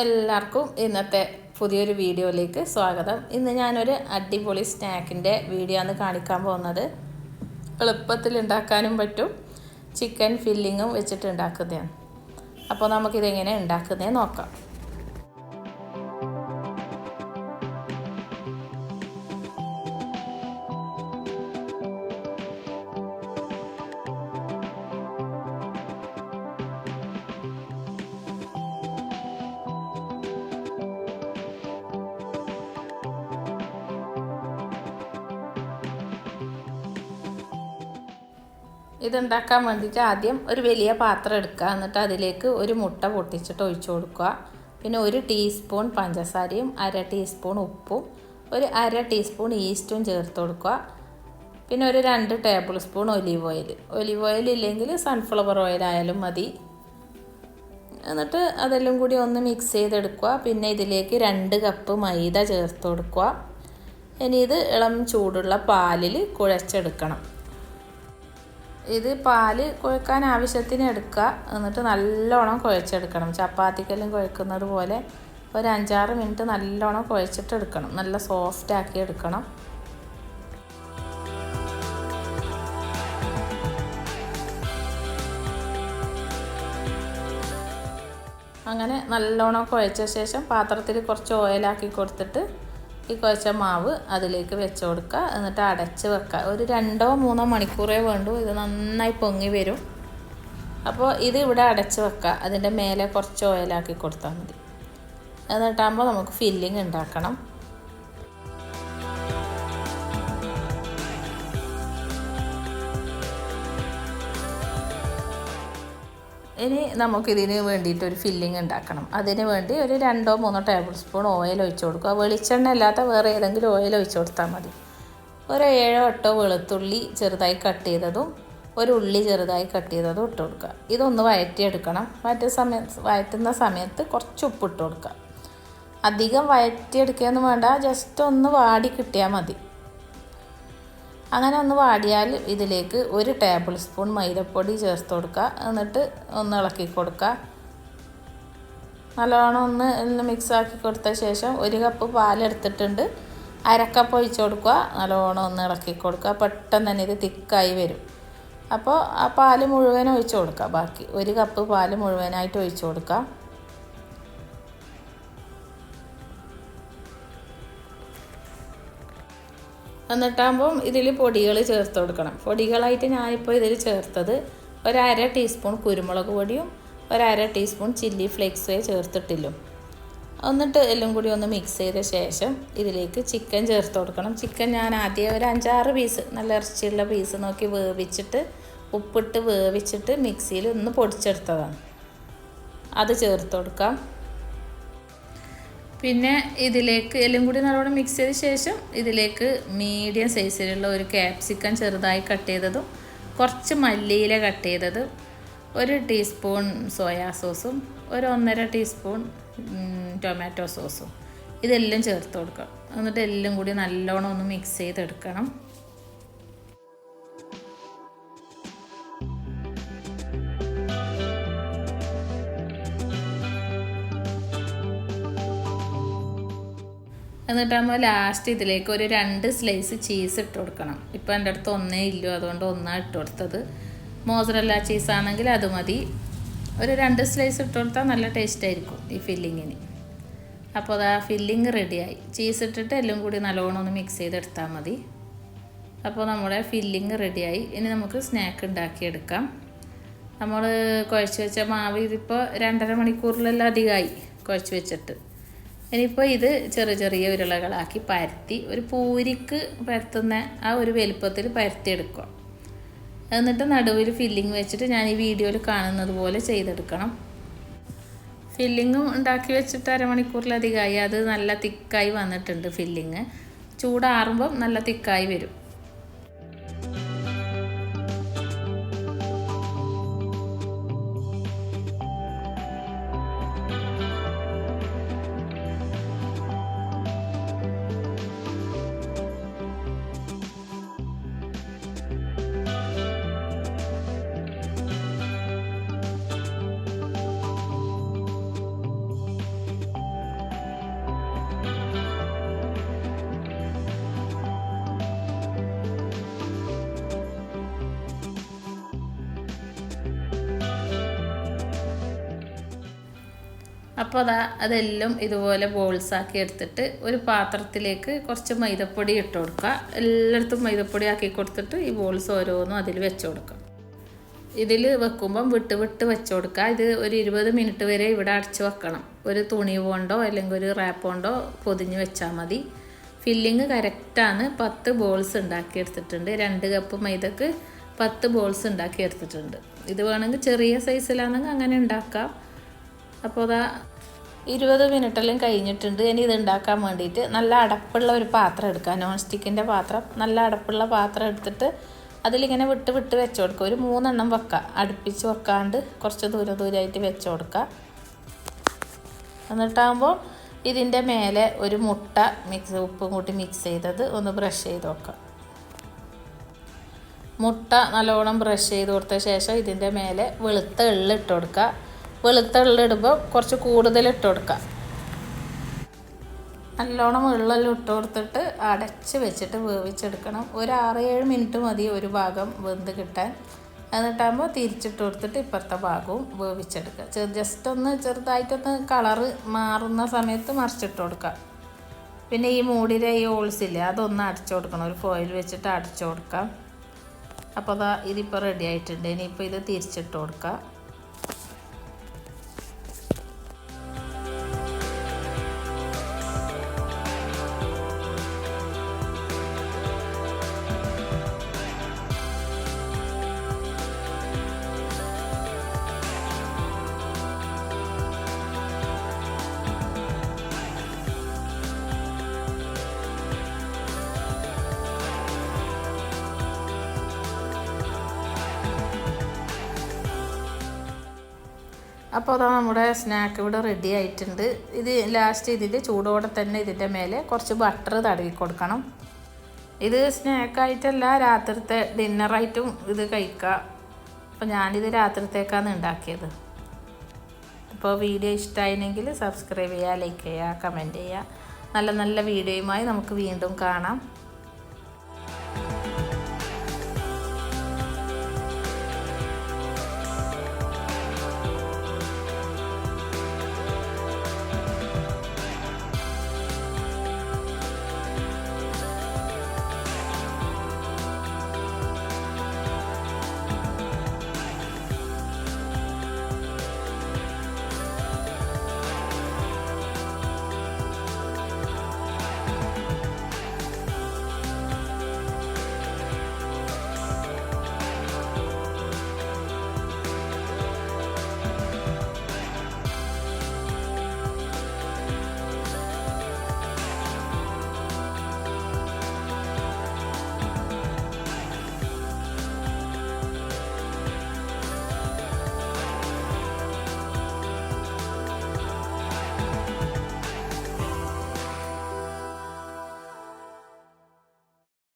എല്ലാവർക്കും ഇന്നത്തെ പുതിയൊരു വീഡിയോയിലേക്ക് സ്വാഗതം. ഇന്ന് ഞാനൊരു അടിപൊളി സ്നാക്കിന്റെ വീഡിയോ ആണ് കാണിക്കാൻ പോകുന്നത്. എളുപ്പത്തിൽ ഉണ്ടാക്കാനും പറ്റും. ചിക്കൻ ഫില്ലിങ്ങും വെച്ചിട്ട് ഉണ്ടാക്കുന്നതാണ് അപ്പോൾ നമുക്കിതെങ്ങനെ ഉണ്ടാക്കുന്നതെന്ന് നോക്കാം. ഇതുണ്ടാക്കാൻ വേണ്ടിയിട്ട് ആദ്യം ഒരു വലിയ പാത്രം എടുക്കുക. എന്നിട്ട് അതിലേക്ക് ഒരു മുട്ട പൊട്ടിച്ചിട്ട് ഒഴിച്ചു കൊടുക്കുക. പിന്നെ ഒരു ടീസ്പൂൺ പഞ്ചസാരയും അര ടീസ്പൂൺ ഉപ്പും ഒരു അര ടീസ്പൂൺ ഈസ്റ്റും ചേർത്ത് കൊടുക്കുക. പിന്നെ ഒരു രണ്ട് tablespoon olive oil. Olive oil ഇല്ലെങ്കിൽ സൺഫ്ലവർ ഓയിൽ ആയാലും മതി. എന്നിട്ട് അതെല്ലാം കൂടി ഒന്ന് മിക്സ് ചെയ്തെടുക്കുക. പിന്നെ ഇതിലേക്ക് രണ്ട് കപ്പ് മൈദ ചേർത്ത് കൊടുക്കുക. ഇനി ഇത് ഇളം ചൂടുള്ള പാലിൽ കുഴച്ചെടുക്കണം. ഇത് പാൽ കുഴക്കാൻ ആവശ്യത്തിന് എടുക്കുക. എന്നിട്ട് നല്ലോണം കുഴച്ചെടുക്കണം. ചപ്പാത്തിക്കെല്ലാം കുഴക്കുന്നത് പോലെ ഒരു അഞ്ചാറ് മിനിറ്റ് നല്ലോണം കുഴച്ചിട്ടെടുക്കണം നല്ല സോഫ്റ്റ് ആക്കി എടുക്കണം. അങ്ങനെ നല്ലോണം കുഴച്ച ശേഷം പാത്രത്തിൽ കുറച്ച് ഓയിലാക്കി കൊടുത്തിട്ട് ഈ കുഴച്ച മാവ് അതിലേക്ക് വെച്ച് കൊടുക്കുക. എന്നിട്ട് അടച്ച് വെക്കുക. ഒരു രണ്ടോ മൂന്നോ മണിക്കൂറേ വേണ്ടൂ. ഇത് നന്നായി പൊങ്ങി വരും. അപ്പോൾ ഇത് ഇവിടെ അടച്ച് വെക്കുക. അതിന്റെ മേലെ കുറച്ച് ഓയിലാക്കി കൊടുത്താൽ മതി. എന്നിട്ടാകുമ്പോൾ നമുക്ക് ഫില്ലിങ് ഉണ്ടാക്കണം. ഇനി നമുക്കിതിന് വേണ്ടിയിട്ട് ഒരു ഫില്ലിംഗ് ഉണ്ടാക്കണം. അതിന് വേണ്ടി ഒരു രണ്ടോ മൂന്നോ ടേബിൾ സ്പൂൺ ഓയിൽ ഒഴിച്ച് കൊടുക്കുക. വെളിച്ചെണ്ണ അല്ലാത്ത വേറെ ഏതെങ്കിലും ഓയിൽ ഒഴിച്ച് കൊടുത്താൽ മതി. ഒരു ഏഴോ എട്ടോ വെളുത്തുള്ളി ചെറുതായി കട്ട് ചെയ്തതും ഒരു ഉള്ളി ചെറുതായി കട്ട് ചെയ്തതും ഇട്ട് കൊടുക്കുക. ഇതൊന്ന് വഴറ്റിയെടുക്കണം വയറ്റ സമയത്ത് വഴറ്റുന്ന സമയത്ത് കുറച്ച് ഉപ്പ് ഇട്ട് കൊടുക്കുക. അധികം വഴറ്റിയെടുക്കുകയൊന്നും വേണ്ട. ജസ്റ്റ് ഒന്ന് വാടി കിട്ടിയാൽ മതി. അങ്ങനെ ഒന്ന് വാടിയാൽ ഇതിലേക്ക് ഒരു ടേബിൾ സ്പൂൺ മൈദപ്പൊടി ചേർത്ത് കൊടുക്കുക. എന്നിട്ട് ഒന്ന് ഇളക്കി കൊടുക്കുക. നല്ലോണം ഒന്ന് ഒന്ന് മിക്സ് ആക്കി കൊടുത്ത ശേഷം ഒരു കപ്പ് പാലെടുത്തിട്ടുണ്ട് അരക്കപ്പ് ഒഴിച്ച് കൊടുക്കുക. നല്ലോണം ഒന്ന് ഇളക്കി കൊടുക്കുക. പെട്ടെന്ന് തന്നെ ഇത് തിക്കായി വരും. അപ്പോൾ ആ പാൽ മുഴുവൻ ഒഴിച്ച് കൊടുക്കുക. ബാക്കി ഒരു കപ്പ് പാൽ മുഴുവനായിട്ട് ഒഴിച്ച് കൊടുക്കുക. എന്നിട്ടാകുമ്പം ഇതിൽ പൊടികൾ ചേർത്ത് കൊടുക്കണം. പൊടികളായിട്ട് ഞാനിപ്പോൾ ഇതിൽ ചേർത്തത് ഒരര ടീസ്പൂൺ കുരുമുളക് പൊടിയും ഒരര ടീസ്പൂൺ ചില്ലി ഫ്ലേക്സേ ചേർത്തിട്ടില്ലും. എന്നിട്ട് എല്ലാം കൂടി ഒന്ന് മിക്സ് ചെയ്ത ശേഷം ഇതിലേക്ക് ചിക്കൻ ചേർത്ത് കൊടുക്കണം. ചിക്കൻ ഞാൻ ആദ്യം ഒരു അഞ്ചാറ് പീസ് നല്ല ഇറച്ചിയുള്ള പീസ് നോക്കി വേവിച്ചിട്ട് ഉപ്പിട്ട് വേവിച്ചിട്ട് മിക്സിയിൽ ഒന്ന് പൊടിച്ചെടുത്തതാണ്. അത് ചേർത്ത് കൊടുക്കാം. പിന്നെ ഇതിലേക്ക് എല്ലാം കൂടി നല്ലോണം മിക്സ് ചെയ്ത ശേഷം ഇതിലേക്ക് മീഡിയം സൈസിലുള്ള ഒരു ക്യാപ്സിക്കൻ ചെറുതായി കട്ട് ചെയ്തതും കുറച്ച് മല്ലിയില കട്ട് ചെയ്തതും ഒരു ടീസ്പൂൺ സോയാ സോസും ഒരു ഒന്നര ടീസ്പൂൺ ടൊമാറ്റോ സോസും ഇതെല്ലാം ചേർത്ത് കൊടുക്കണം എന്നിട്ട് എല്ലാം കൂടി നല്ലോണം ഒന്ന് മിക്സ് ചെയ്തെടുക്കണം. എന്നിട്ടാകുമ്പോൾ ലാസ്റ്റ് ഇതിലേക്ക് ഒരു രണ്ട് സ്ലൈസ് ചീസ് ഇട്ട് കൊടുക്കണം. ഇപ്പോൾ എന്റെ അടുത്ത് ഒന്നേ ഇല്ല അതുകൊണ്ട് ഒന്നാണ് ഇട്ട് കൊടുത്തത്. മോസറല്ല ചീസ് ആണെങ്കിൽ അത് മതി. ഒരു രണ്ട് സ്ലൈസ് ഇട്ട് കൊടുത്താൽ നല്ല ടേസ്റ്റ് ആയിരിക്കും ഈ ഫില്ലിങ്ങിന് അപ്പോൾ അത് ആ ഫില്ലിങ് റെഡിയായി ചീസ് ഇട്ടിട്ട് എല്ലാം കൂടി നല്ലോണം ഒന്ന് മിക്സ് ചെയ്തെടുത്താൽ മതി. അപ്പോൾ നമ്മുടെ ഫില്ലിങ് റെഡിയായി ഇനി നമുക്ക് സ്നാക്ക് ഉണ്ടാക്കിയെടുക്കാം. നമ്മൾ കുഴച്ച് വെച്ച മാവ് ഇതിപ്പോൾ രണ്ടര മണിക്കൂറിലെല്ലാം അധികമായി കുഴച്ച് വെച്ചിട്ട്. ഇനിയിപ്പോൾ ഇത് ചെറിയ ചെറിയ ഉരുളകളാക്കി പരത്തി ഒരു പൂരിക്ക് പരത്തുന്ന ആ ഒരു വലുപ്പത്തിൽ പരത്തിയെടുക്കുക. എന്നിട്ട് നടുവിൽ ഫില്ലിങ് വെച്ചിട്ട് ഞാൻ ഈ വീഡിയോയിൽ കാണുന്നത് പോലെ ചെയ്തെടുക്കണം. ഫില്ലിങ്ങും ഉണ്ടാക്കി വെച്ചിട്ട് അരമണിക്കൂറിലധികമായി. അത് നല്ല തിക്കായി വന്നിട്ടുണ്ട് ഫില്ലിങ് ചൂടാറുമ്പം നല്ല തിക്കായി വരും. അപ്പോൾ അതാ അതെല്ലാം ഇതുപോലെ ബോൾസാക്കി എടുത്തിട്ട് ഒരു പാത്രത്തിലേക്ക് കുറച്ച് മൈദപ്പൊടി ഇട്ട് കൊടുക്കുക. എല്ലായിടത്തും മൈദപ്പൊടി ആക്കി കൊടുത്തിട്ട് ഈ ബോൾസ് ഓരോന്നും അതിൽ വെച്ച് കൊടുക്കുക. ഇതിൽ വെക്കുമ്പം വിട്ട് വിട്ട് വെച്ച് കൊടുക്കുക. ഇത് ഒരു ഇരുപത് മിനിറ്റ് വരെ ഇവിടെ അടച്ച് വെക്കണം. ഒരു തുണി കൊണ്ടോ അല്ലെങ്കിൽ ഒരു റാപ്പ് കൊണ്ടോ പൊതിഞ്ഞ് വെച്ചാൽ മതി. ഫില്ലിങ് കറക്റ്റാണ് പത്ത് ബോൾസ് ഉണ്ടാക്കി എടുത്തിട്ടുണ്ട്. രണ്ട് കപ്പ് മൈദക്ക് പത്ത് ബോൾസ് ഉണ്ടാക്കി എടുത്തിട്ടുണ്ട്. ഇത് വേണമെങ്കിൽ ചെറിയ സൈസിലാണെങ്കിൽ അങ്ങനെ ഉണ്ടാക്കാം. അപ്പോൾ അതാ ഇരുപത് മിനിറ്റെല്ലാം കഴിഞ്ഞിട്ടുണ്ട്. ഇനി ഇത് ഉണ്ടാക്കാൻ വേണ്ടിയിട്ട് നല്ല അടപ്പുള്ള ഒരു പാത്രം എടുക്കുക നോൺ സ്റ്റിക്കിന്റെ പാത്രം. നല്ല അടപ്പുള്ള പാത്രം എടുത്തിട്ട് അതിലിങ്ങനെ വിട്ട് വിട്ട് വെച്ച് കൊടുക്കുക. ഒരു മൂന്നെണ്ണം വെക്കുക. അടുപ്പിച്ച് വെക്കാണ്ട് കുറച്ച് ദൂരം ദൂരമായിട്ട് വെച്ച് കൊടുക്കുക. എന്നിട്ടാകുമ്പോൾ ഇതിന്റെ മേലെ ഒരു മുട്ട മിക്സ് ഉപ്പും കൂട്ടി മിക്സ് ചെയ്തത് ഒന്ന് ബ്രഷ് ചെയ്ത് വെക്കുക. മുട്ട നല്ലോണം ബ്രഷ് ചെയ്ത് കൊടുത്ത ശേഷം ഇതിന്റെ മേലെ വെളുത്ത എള്ള് ഇട്ട് കൊടുക്കുക. വെളുത്ത എള്ള് ഇടുമ്പോൾ കുറച്ച് കൂടുതൽ ഇട്ട് കൊടുക്കുക. നല്ലോണം വെള്ളമെല്ലാം ഇട്ട് കൊടുത്തിട്ട് അടച്ച് വെച്ചിട്ട് വേവിച്ചെടുക്കണം. ഒരു ആറ് ഏഴ് മിനിറ്റ് മതി ഒരു ഭാഗം വെന്ത് കിട്ടാൻ. എന്നിട്ടാകുമ്പോൾ തിരിച്ചിട്ട് കൊടുത്തിട്ട് ഇപ്പുറത്തെ ഭാഗവും വേവിച്ചെടുക്കുക. ചെറു ജസ്റ്റ് ഒന്ന് ചെറുതായിട്ടൊന്ന് കളറ് മാറുന്ന സമയത്ത് മറിച്ചിട്ട് കൊടുക്കുക. പിന്നെ ഈ മൂടിയുടെ ഈ ഹോൾസ് അതൊന്ന് അടച്ചു കൊടുക്കണം. ഒരു ഫോയിൽ വെച്ചിട്ട് അടച്ചു കൊടുക്കാം. അപ്പോൾ അതാ ഇതിപ്പോൾ റെഡി ആയിട്ടുണ്ട്. ഇനിയിപ്പോൾ ഇത് തിരിച്ചിട്ട് കൊടുക്കുക. അപ്പോൾ അതാ നമ്മുടെ സ്നാക്ക് ഇവിടെ റെഡി ആയിട്ടുണ്ട്. ഇത് ലാസ്റ്റ് ഇതിൽ ചൂടോടെ തന്നെ ഇതിന്റെ മേലെ കുറച്ച് ബട്ടർ തടവി കൊടുക്കണം. ഇത് സ്നാക്കായിട്ടല്ല രാത്രിത്തെ ഡിന്നറായിട്ടും ഇത് കഴിക്കുക അപ്പോൾ ഞാനിത് രാത്രിത്തേക്കാണ് ഉണ്ടാക്കിയത്. അപ്പോൾ വീഡിയോ ഇഷ്ടമായിരുന്നെങ്കിൽ സബ്സ്ക്രൈബ് ചെയ്യുക ലൈക്ക് ചെയ്യുക കമന്റ് ചെയ്യുക. നല്ല നല്ല വീഡിയോയുമായി നമുക്ക് വീണ്ടും കാണാം.